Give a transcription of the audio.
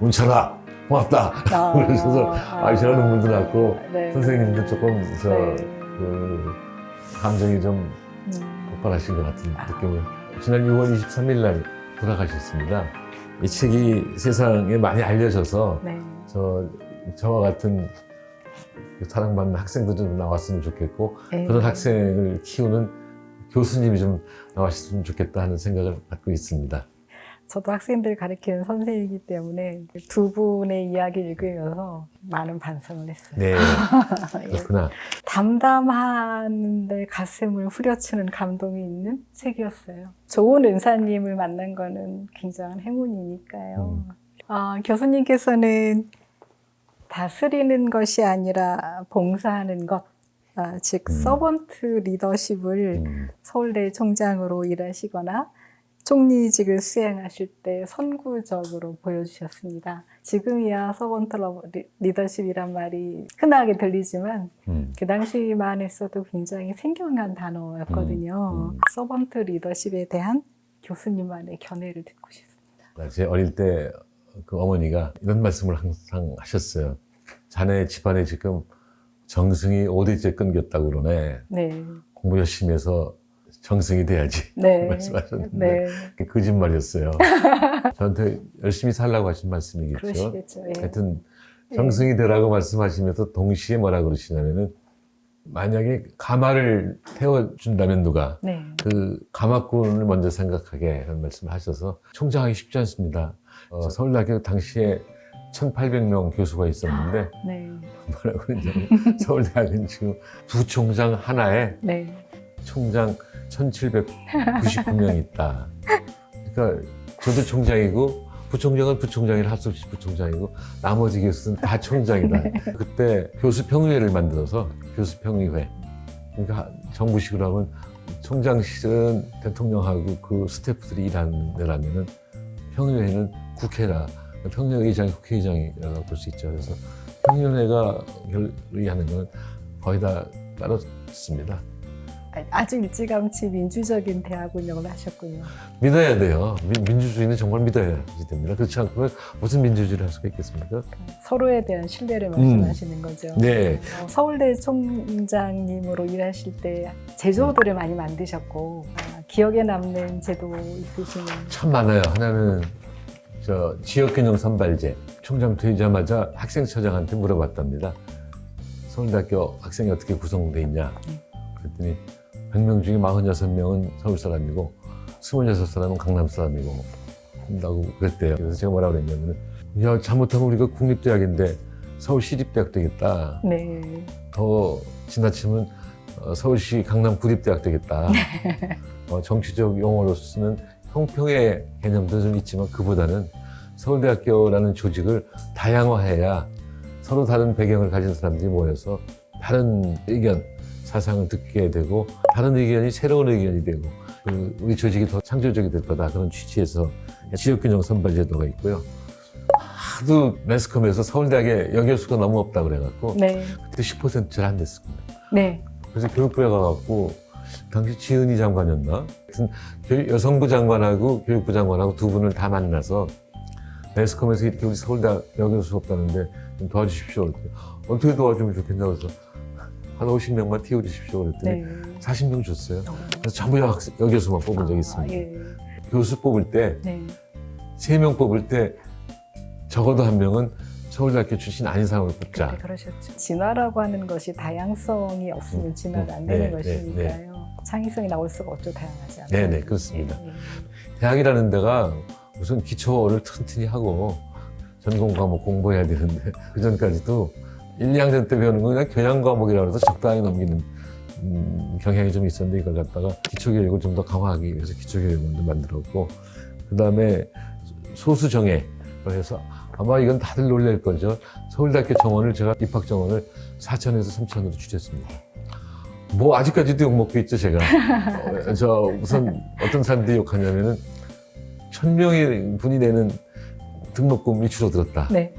문철아 고맙다. 아, 그러셔서 아, 제가 눈물도 났고 네. 선생님도 조금 저 네. 그 감정이 좀 음, 폭발하신 것 같은 아. 느낌을 지난 6월 23일 날 돌아가셨습니다. 이 책이 세상에 많이 알려져서 네. 저 저와 같은 그 사랑받는 학생들 좀 나왔으면 좋겠고 네. 그런 학생을 키우는 교수님이 좀 나왔으면 좋겠다 하는 생각을 갖고 있습니다. 저도 학생들 가르치는 선생이기 때문에 두 분의 이야기를 읽으면서 많은 반성을 했어요. 네, 예. 그렇구나. 담담한데 가슴을 후려치는 감동이 있는 책이었어요. 좋은 은사님을 만난 거는 굉장한 행운이니까요. 아, 교수님께서는 다스리는 것이 아니라 봉사하는 것, 아, 즉 음. 서번트 리더십을 음, 서울대 총장으로 일하시거나 총리직을 수행하실 때 선구적으로 보여주셨습니다. 지금이야 서번트 러- 리- 리더십이란 말이 흔하게 들리지만 음. 그 당시만 했어도 굉장히 생경한 단어였거든요. 음, 음. 서번트 리더십에 대한 교수님만의 견해를 듣고 싶습니다. 제 어릴 때 그 어머니가 이런 말씀을 항상 하셨어요. 자네 집안에 지금 정승이 5대째 끊겼다고 그러네. 네, 공부 열심히 해서 정승이 돼야지. 네, 말씀하셨는데 네, 거짓말이었어요. 저한테 열심히 살라고 하신 말씀이겠죠. 그러시겠죠. 예. 하여튼 정승이 되라고 말씀하시면서 동시에 뭐라 그러시냐면은 만약에 가마를 태워준다면 누가 네, 그 가마꾼을 먼저 생각하게 그런 말씀을 하셔서 총장하기 쉽지 않습니다. 어, 서울대학교 당시에 1,800명 교수가 있었는데 네, 뭐라고 그러냐면 서울대학은 지금 부총장 하나에 네, 총장 1,799명 있다. 그러니까 저도 총장이고 부총장은 부총장이라 할수 없이 부총장이고 나머지 교수는 다 총장이다. 그때 교수평의회를 만들어서 교수평의회. 그러니까 정부식으로 하면 총장실은 대통령하고 그 스태프들이 일하는 데라면은 평의회는 국회라 평의회의장이 국회의장이라고 볼 수 있죠. 그래서 평의회가 결의하는 건 거의 다 따랐습니다. 아주 일찌감치 민주적인 대학 운영을 하셨군요. 믿어야 돼요. 민, 민주주의는 정말 믿어야지 됩니다. 그렇지 않고는 무슨 민주주의를 할 수가 있겠습니까? 서로에 대한 신뢰를 말씀하시는 거죠. 네. 어, 서울대 총장님으로 일하실 때 제도들을 많이 만드셨고 아, 기억에 남는 제도 있으시면 참 많아요. 하나는 저 지역균형 선발제. 총장 되자마자 학생처장한테 물어봤답니다. 서울대학교 학생이 어떻게 구성돼 있냐. 그랬더니 100명 중에 46명은 서울 사람이고 26사람은 강남 사람이고 한다고 그랬대요. 그래서 제가 뭐라고 그랬냐면 야 잘못하면 우리가 국립대학인데 서울 시립대학 되겠다. 네, 더 지나치면 어, 서울시 강남 구립대학 되겠다. 어, 정치적 용어로 쓰는 형평의 개념도 좀 있지만 그보다는 서울대학교라는 조직을 다양화해야 서로 다른 배경을 가진 사람들이 모여서 다른 의견, 사상을 듣게 되고 다른 의견이 새로운 의견이 되고 그 우리 조직이 더 창조적이 될 거다 그런 취지에서 지역균형 선발 제도가 있고요. 하도 매스컴에서 서울대학에 여교수가 너무 없다 그래갖고 네, 그때 10%잘 안 됐을 겁니다. 네, 그래서 교육부에 가갖고 당시 지은이 장관이었나? 여성부 장관하고 교육부 장관하고 두 분을 다 만나서 매스컴에서 이렇게 우리 서울대 여교수 없다는데 좀 도와주십시오. 어떻게 도와주면 좋겠냐고 해서 한 50명만 띄워주십시오. 그랬더니 네. 40명 줬어요. 그래서 전부 여학생, 여교수만 뽑은 적이 있습니다. 아, 예. 교수 뽑을 때 네, 세 명 뽑을 때 적어도 한 명은 서울대학교 출신 아닌 사람을 네, 뽑자. 그러셨죠. 진화라고 하는 것이 다양성이 없으면 음, 진화가 안 음, 되는 네, 것이니까요. 창의성이 나올 수가 없죠, 다양하지 않아요. 네, 네, 그렇습니다. 예, 예. 대학이라는 데가 우선 기초를 튼튼히 하고 전공 과목 공부해야 되는데 그 전까지도 1, 2학년 때 배우는 건 그냥 교양 과목이라 해서 적당히 넘기는 음, 경향이 좀 있었는데 이걸 갖다가 기초교육을 좀 더 강화하기 위해서 기초교육원도 만들었고 그 다음에 소수정예로 해서 아마 이건 다들 놀랄 거죠. 서울대학교 정원을 제가 입학 정원을 4천에서 3천으로 줄였습니다. 뭐 아직까지도 욕먹고 있죠 제가. 어, 저 우선 어떤 사람들이 욕하냐면은 천 명의 분이 내는 등록금이 줄어들었다. 네,